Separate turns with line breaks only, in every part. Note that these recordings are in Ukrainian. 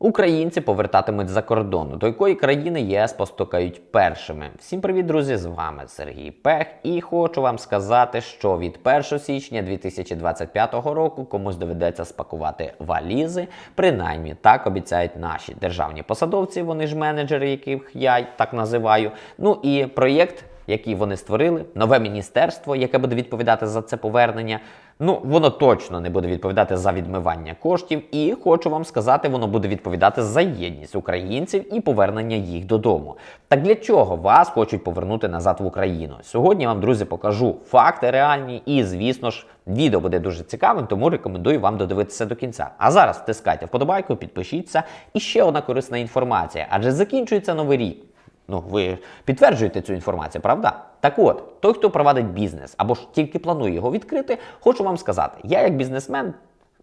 Українці повертатимуть за кордону, до якої країни ЄС постукають першими. Всім привіт, друзі! З вами Сергій Пех, і хочу вам сказати, що від 1 січня 2025 року комусь доведеться спакувати валізи. Принаймні так обіцяють наші державні посадовці. Вони ж менеджери, яких я так називаю. Ну і проєкт який вони створили, нове міністерство, яке буде відповідати за це повернення. Ну, воно точно не буде відповідати за відмивання коштів, і хочу вам сказати, воно буде відповідати за єдність українців і повернення їх додому. Так для чого вас хочуть повернути назад в Україну? Сьогодні я вам, друзі, покажу факти реальні, і звісно ж, відео буде дуже цікавим, тому рекомендую вам додивитися до кінця. А зараз втискайте вподобайку, підпишіться. І ще одна корисна інформація, адже закінчується новий рік. Ну, ви підтверджуєте цю інформацію, правда? Так от, той, хто провадить бізнес або ж тільки планує його відкрити, хочу вам сказати: я, як бізнесмен,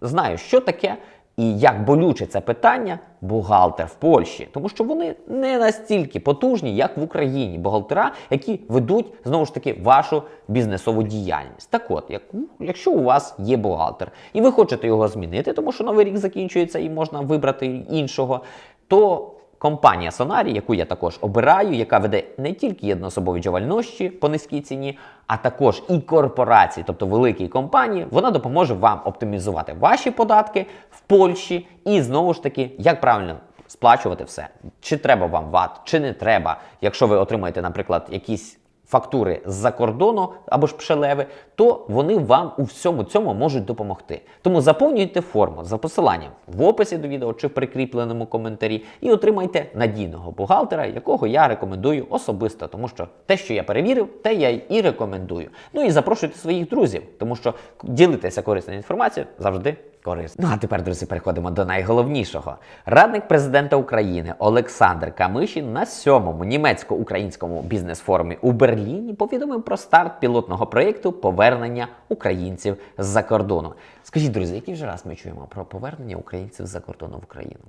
знаю, що таке і як болюче це питання бухгалтер в Польщі, тому що вони не настільки потужні, як в Україні, бухгалтера, які ведуть знову ж таки вашу бізнесову діяльність. Так от, як, якщо у вас є бухгалтер, і ви хочете його змінити, тому що новий рік закінчується і можна вибрати іншого, то Компанія Сонарі, яку я також обираю, яка веде не тільки єдноособові джавальнощі по низькій ціні, а також і корпорації, тобто великі компанії, вона допоможе вам оптимізувати ваші податки в Польщі і знову ж таки, як правильно сплачувати все. Чи треба вам ВАТ, чи не треба, якщо ви отримаєте, наприклад, якісь фактури з-за кордону або ж пшелеви, то вони вам у всьому цьому можуть допомогти. Тому заповнюйте форму за посиланням в описі до відео чи в прикріпленому коментарі і отримайте надійного бухгалтера, якого я рекомендую особисто, тому що те, що я перевірив, те я і рекомендую. Ну і запрошуйте своїх друзів, тому що ділитися корисною інформацією завжди корисно. Ну а тепер, друзі, переходимо до найголовнішого. Радник президента України Олександр Камишін на сьомому німецько-українському бізнес-форумі у Берліні повідомив про старт пілотного проєкту повернення українців з-за кордону. Скажіть, друзі, який вже раз ми чуємо про повернення українців з-за кордону в Україну?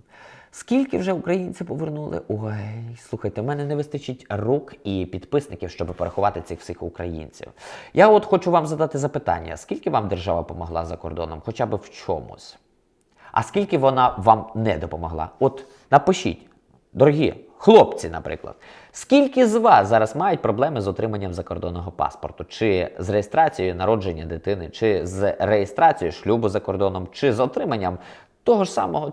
Скільки вже українців повернули? Ой, слухайте, в мене не вистачить рук і підписників, щоб порахувати цих всіх українців. Я от хочу вам задати запитання: скільки вам держава допомогла за кордоном, хоча б в чомусь? А скільки вона вам не допомогла? От напишіть, дорогі хлопці, наприклад, скільки з вас зараз мають проблеми з отриманням закордонного паспорту, чи з реєстрацією народження дитини, чи з реєстрацією шлюбу за кордоном, чи з отриманням того ж самого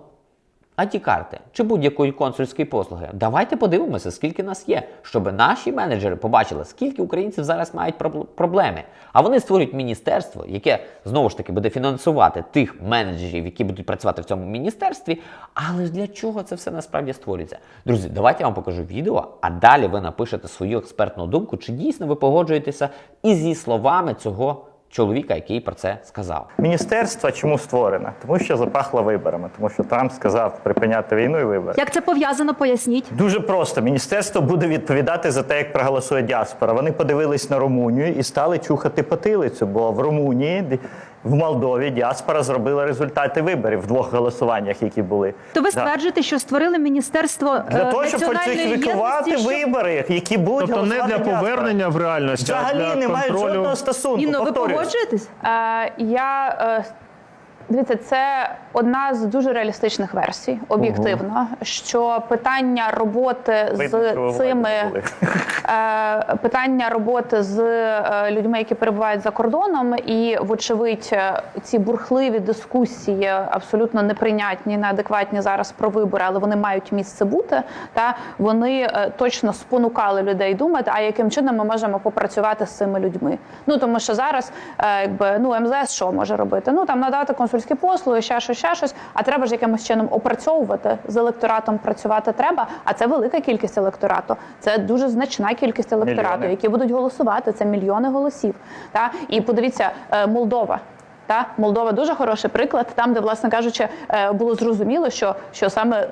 АТ-карти чи будь-якої консульської послуги. Давайте подивимося, скільки нас є, щоб наші менеджери побачили, скільки українців зараз мають пробл- проблеми. А вони створюють міністерство, яке знову ж таки буде фінансувати тих менеджерів, які будуть працювати в цьому міністерстві. Але для чого це все насправді створюється? Друзі, давайте я вам покажу відео, а далі ви напишете свою експертну думку, чи дійсно ви погоджуєтеся і зі словами цього чоловіка, який про це сказав.
Міністерство чому створено? Тому що запахло виборами, тому що Трамп сказав припиняти війну і вибори.
Як це пов'язано, поясніть.
Дуже просто. Міністерство буде відповідати за те, як проголосує діаспора. Вони подивились на Румунію і стали чухати потилицю, бо в Румунії, в Молдові діаспора зробила результати виборів в двох голосуваннях, які були.
То ви стверджуєте, що створили міністерство
Для
е,
того, щоб фальсифікувати вибори, які будуть
Тобто не для
діаспора.
повернення в реальність, а
Взагалі
для
не мають жодного стосунку.
Ну ви погоджуєтесь?
Е, я е, дивіться, це одна з дуже реалістичних версій, об'єктивно, що питання роботи
ви
з цими е, питання роботи з е, людьми, які перебувають за кордоном, і вочевидь, е, ці бурхливі дискусії абсолютно неприйнятні, неадекватні зараз про вибори, але вони мають місце бути. Та вони е, точно спонукали людей думати, а яким чином ми можемо попрацювати з цими людьми. Ну тому що зараз, е, якби ну МЗС що може робити? Ну там надати консульські послуги, ще щось, ще щось. А треба ж якимось чином опрацьовувати з електоратом. Працювати треба. А це велика кількість електорату. Це дуже значна кількість електорату,
Мільйони.
які будуть голосувати. Це мільйони голосів. Та і подивіться, е, Молдова. Та Молдова дуже хороший приклад, там, де, власне кажучи, е, було зрозуміло, що, що саме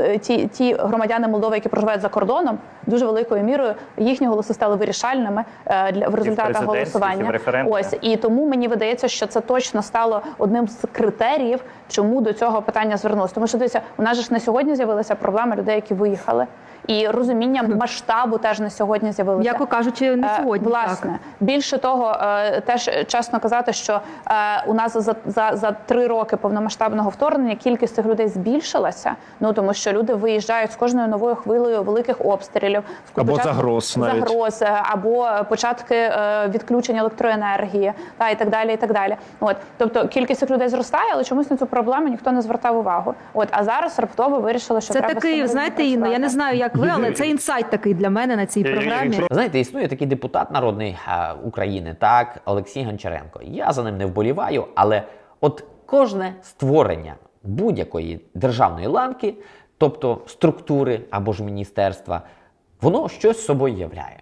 е, ті, ті громадяни Молдови, які проживають за кордоном, дуже великою мірою їхні голоси стали вирішальними е, для в результатах
і в
голосування.
референдумах.
Ось і тому мені видається, що це точно стало одним з критеріїв, чому до цього питання звернулося. Тому що дивіться, у нас же ж на сьогодні з'явилася проблема людей, які виїхали, і розуміння масштабу теж на сьогодні з'явилося.
М'яко кажучи, не
Е,
сьогодні.
Власне,
Так.
більше того, е, теж чесно казати, що е, у нас за, за, за три роки повномасштабного вторгнення кількість цих людей збільшилася. Ну тому що люди виїжджають з кожною новою хвилею великих обстрілів,
Або
початку-
загроз навіть.
загроз, або початки відключення електроенергії, та і так далі. І так далі. От тобто кількість цих людей зростає, але чомусь на цю проблему ніхто не звертав увагу. От а зараз раптово вирішили, що
Це
треба
такий, знаєте, Інно, я не знаю, як ви, але це інсайт такий для мене на цій програмі.
Знаєте, існує такий депутат народний е, України, так, Олексій Гончаренко. Я за ним не вболіваю, але от кожне створення будь-якої державної ланки, тобто структури або ж міністерства, воно щось собою являє.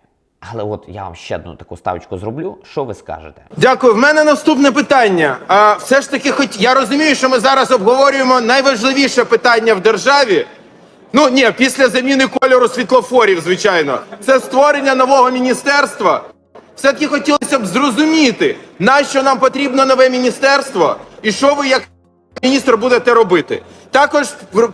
Але от я вам ще одну таку ставочку зроблю. Що ви скажете?
Дякую. В мене наступне питання. А все ж таки, хоч я розумію, що ми зараз обговорюємо найважливіше питання в державі. Ну ні, після заміни кольору світлофорів, звичайно, це створення нового міністерства. Все-таки хотілося б зрозуміти, нащо нам потрібно нове міністерство, і що ви як міністр будете робити. Також,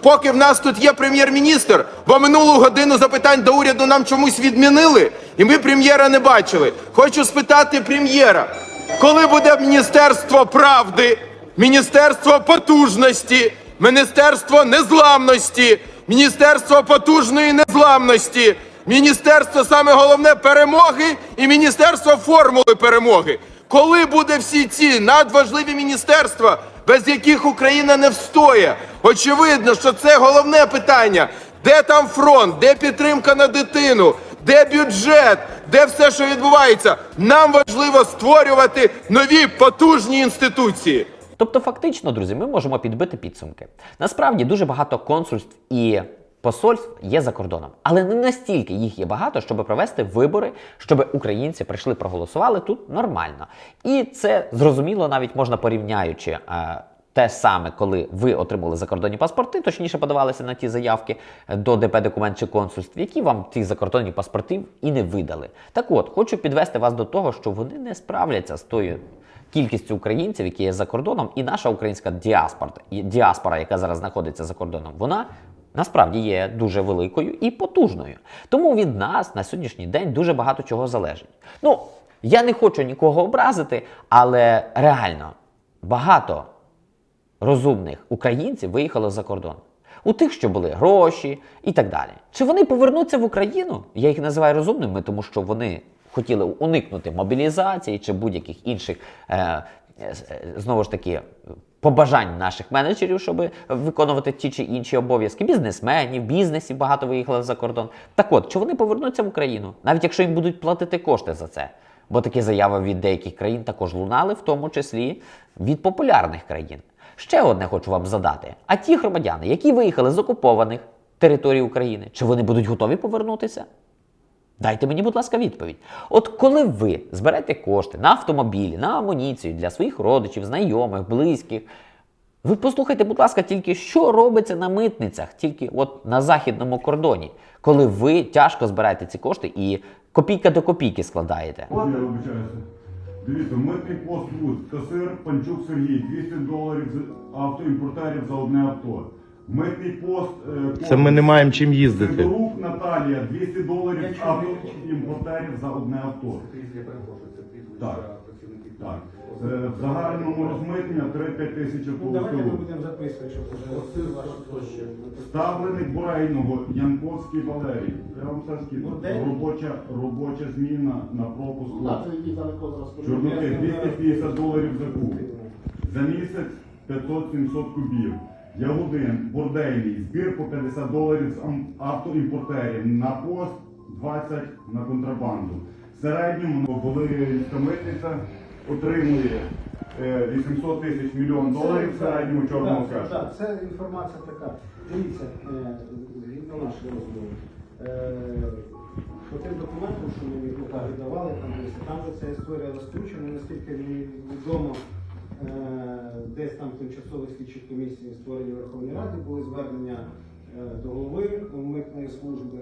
поки в нас тут є прем'єр-міністр, бо минулу годину запитань до уряду нам чомусь відмінили, і ми прем'єра не бачили. Хочу спитати прем'єра, коли буде Міністерство правди, Міністерство потужності, Міністерство незламності, Міністерство потужної незламності, Міністерство саме головне перемоги і Міністерство формули перемоги. Коли буде всі ці надважливі міністерства, без яких Україна не встоє? Очевидно, що це головне питання. Де там фронт, де підтримка на дитину, де бюджет, де все, що відбувається? Нам важливо створювати нові потужні інституції.
Тобто, фактично, друзі, ми можемо підбити підсумки. Насправді дуже багато консульств і посольств є за кордоном, але не настільки їх є багато, щоб провести вибори, щоб українці прийшли, проголосували тут нормально. І це зрозуміло, навіть можна порівняючи. е, те саме, коли ви отримали закордонні паспорти, точніше подавалися на ті заявки е, до ДП документ чи консульств, які вам ті закордонні паспорти і не видали. Так от, хочу підвести вас до того, що вони не справляться з тою кількістю українців, які є за кордоном, і наша українська діаспора, діаспора, яка зараз знаходиться за кордоном, вона насправді є дуже великою і потужною. Тому від нас на сьогоднішній день дуже багато чого залежить. Ну, я не хочу нікого образити, але реально багато розумних українців виїхало за кордон. У тих, що були гроші і так далі. Чи вони повернуться в Україну? Я їх називаю розумними, тому що вони хотіли уникнути мобілізації чи будь-яких інших е, е, знову ж таки побажань наших менеджерів, щоб виконувати ті чи інші обов'язки, бізнесменів, бізнесів багато виїхали за кордон. Так от, чи вони повернуться в Україну, навіть якщо їм будуть платити кошти за це? Бо такі заяви від деяких країн також лунали, в тому числі від популярних країн. Ще одне хочу вам задати: а ті громадяни, які виїхали з окупованих територій України, чи вони будуть готові повернутися? Дайте мені, будь ласка, відповідь. От коли ви зберете кошти на автомобілі, на амуніцію для своїх родичів, знайомих, близьких, ви послухайте, будь ласка, тільки що робиться на митницях, тільки от на західному кордоні, коли ви тяжко збираєте ці кошти і копійка до копійки складаєте.
Дивіться, митний пост касир Панчук Сергій, 200 доларів з автоімпортерів за одне авто. Митний пост е,
Це ми не маємо чим їздити.
Сидорук Наталія, 200 доларів з автоімпортерів за одне авто. Так. Так. Е, В загальному розмитнення 3-5 тисяч
Ну, давайте ми будемо записувати, щоб вже
Ставленик Бурейного, Янковський Валерій. Я вам все скину.
Бурдей?
Робоча, робоча зміна на пропуску. Чорноти 250 доларів за куб. За місяць 500-700 кубів. Ягодин, бордейний, збір по 50 доларів з автоімпортерів. На пост 20 на контрабанду. В середньому Волинська митниця отримує е, 800 тисяч мільйон доларів в середньому чорного
Так,
кешу.
так, це інформація така. Дивіться, е, згідно нашої розмови. Е, По тим документам, що ми віддавали, там, там же ця історія розкручена, наскільки мені відомо, е, десь там тимчасові слідчі комісії створені в Верховній Раді, були звернення е, до голови митної служби.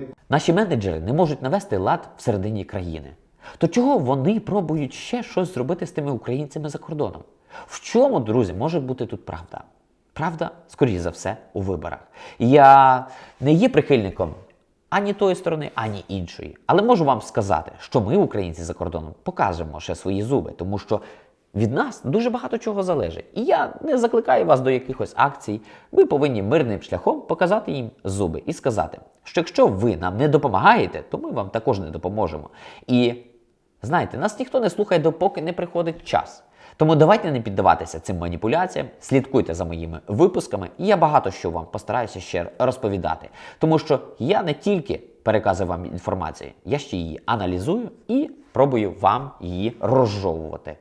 е,
Наші менеджери не можуть навести лад всередині країни. То чого вони пробують ще щось зробити з тими українцями за кордоном? В чому, друзі, може бути тут правда? Правда, скоріш за все, у виборах. Я не є прихильником ані тої сторони, ані іншої. Але можу вам сказати, що ми, українці за кордоном, покажемо ще свої зуби, тому що від нас дуже багато чого залежить. І я не закликаю вас до якихось акцій. Ви повинні мирним шляхом показати їм зуби і сказати, що якщо ви нам не допомагаєте, то ми вам також не допоможемо. І знаєте, нас ніхто не слухає, допоки не приходить час. Тому давайте не піддаватися цим маніпуляціям, слідкуйте за моїми випусками, і я багато що вам постараюся ще розповідати. Тому що я не тільки переказую вам інформацію, я ще її аналізую і пробую вам її розжовувати.